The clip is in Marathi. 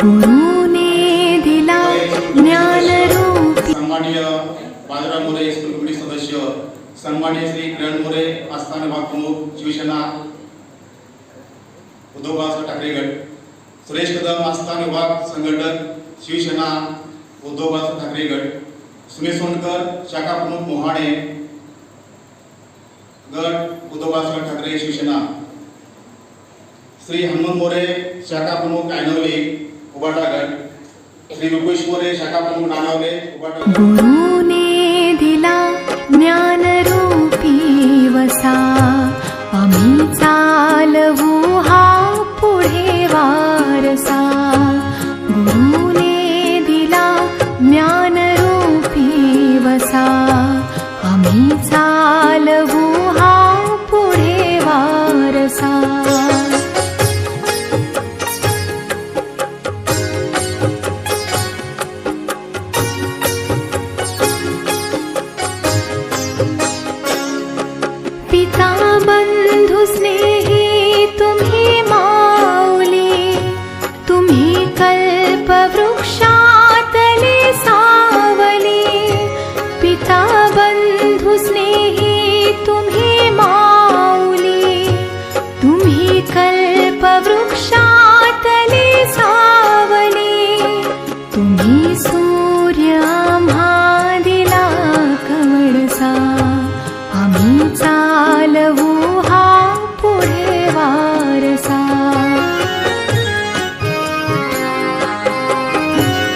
गुरुने दिला ज्ञान रूपी सन्माननीय बाजीराव मोरे स्कूल कमिटी सदस्य. सन्माननीय श्री किरण मोरे आस्थान विभाग प्रमुख शिवसेना उद्धव बाळासाहेब ठाकरे गट. सुरेश कदम आस्थान विभाग संघटक शिवसेना उद्धव बाळासाहेब ठाकरे गट. सुनील सोनकर शाखा प्रमुख मोहाणे गट उद्धव बाळासाहेब ठाकरे शिवसेना. श्री हनुमंत मोरे शाखा प्रमुख कायनवली. उबाटा गट श्री रुपेश मोरे शाखा प्रमुख नानावले उबाटा गुरुने दिला ज्ञानरूपी वसा. आम्ही चालवू हा पुढे वारसा. गुरुने दिला ज्ञानरूपी वसा. आम्ही Oh.